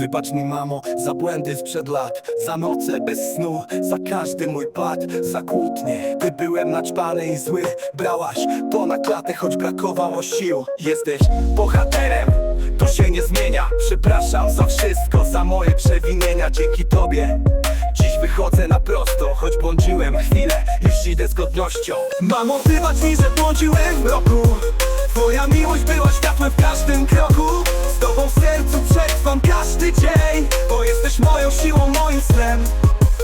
Wybacz mi mamo za błędy sprzed lat Za noce bez snu, za każdy mój pad Za kłótnie, gdy byłem naćpany i zły Brałaś to na klatę, choć brakowało sił. Jesteś bohaterem, to się nie zmienia. Przepraszam za wszystko, za moje przewinienia. Dzięki tobie Dziś wychodzę na prosto, choć błądziłem chwilę Już idę z godnością. Mamo, wybacz mi, że błądziłem w roku. Twoja miłość była światłem w każdym kroku. Z tobą w sercu przetrwam każdy dzień Bo jesteś moją siłą, moim snem.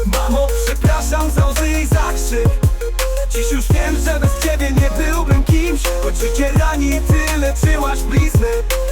Mamo, przepraszam za łzy i za krzyk Dziś już wiem, że bez ciebie nie byłbym kimś Choć życie rani i ty leczyłaś blizny.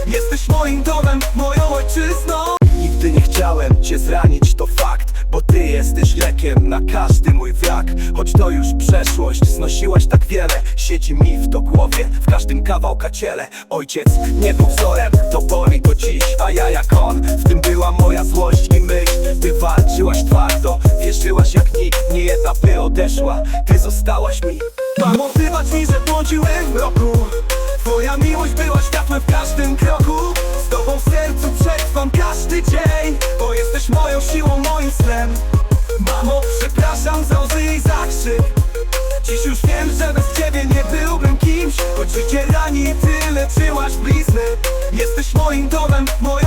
Jesteś moim domem, moją ojczyzną. Nigdy nie chciałem cię zranić, to fakt Bo ty jesteś lekiem na każdy mój wrak Choć to już przeszłość, znosiłaś tak wiele. Siedzi mi w to głowie, w każdym kawałka ciele. Ojciec nie był wzorem, to boli do dziś. A ja jak on, w tym była moja złość i myśl. Ty walczyłaś twardo, wierzyłaś jak nikt. Nie jedna by odeszła, ty zostałaś mi. Wybacz mi, że błądziłem w roku. Twoja miłość była światłem w każdym kroku. Z tobą w sercu przetrwam każdy dzień jesteś moją siłą, moim snem. Mamo, przepraszam za łzy i za krzyk Dziś już wiem, że bez ciebie nie byłbym kimś. Choć życie rani ty leczyłaś blizny. Jesteś moim domem, ojczyzną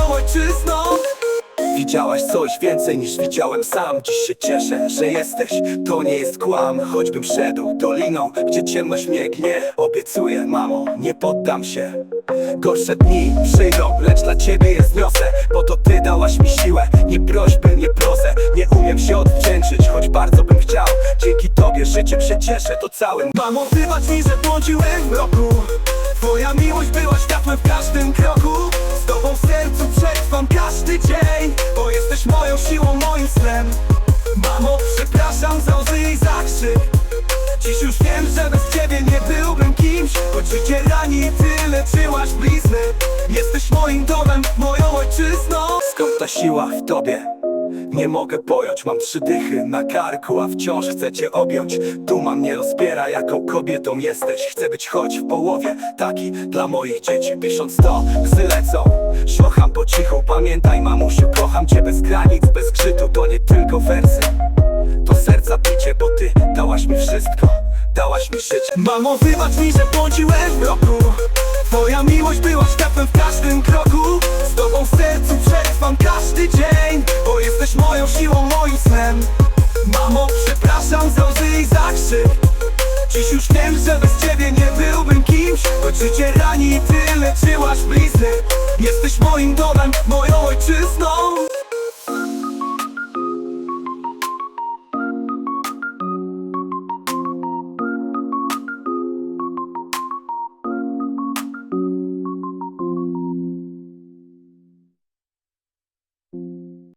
Widziałaś coś więcej niż widziałem sam. Dziś się cieszę, że jesteś, to nie jest kłam. Choćbym szedł doliną, gdzie ciemność mnie gnie Obiecuję, mamo, nie poddam się. Gorsze dni przyjdą, lecz dla ciebie jest niosę Bo to ty dałaś mi siłę, nie prośby, nie prozę Nie umiem się odwdzięczyć, choć bardzo bym chciał. Dzięki tobie życiem się cieszę, to całym Mamo, wybacz mi, że błądziłem w Twoja miłość była światłem w każdym kroku. Z tobą w sercu przetrwam każdy dzień jesteś moją siłą, moim snem. Mamo, przepraszam za łzy i za krzyk Dziś już wiem, że bez ciebie nie byłbym kimś. Choć życie rani ty leczyłaś blizny. Jesteś moim domem, moją ojczyzną. Skąd ta siła w tobie? Nie mogę pojąć, mam trzy dychy na karku, a wciąż chcę cię objąć. Duma mnie rozbiera, jaką kobietą jesteś. Chcę być choć w połowie taki dla moich dzieci Pisząc to, łzy lecą, szlocham po cichu Pamiętaj mamusiu, kocham cię bez granic, bez grzytu. To nie tylko wersy, to serca bicie Bo ty dałaś mi wszystko, dałaś mi życie Mamo, wybacz mi, że błądziłem w roku Twoja miłość była światłem w każdym kroku. Z tobą w sercu krzyk Dziś już wiem, że bez ciebie nie byłbym kimś Choć rani i ty leczyłaś blizny Jesteś moim domem, moją ojczyzną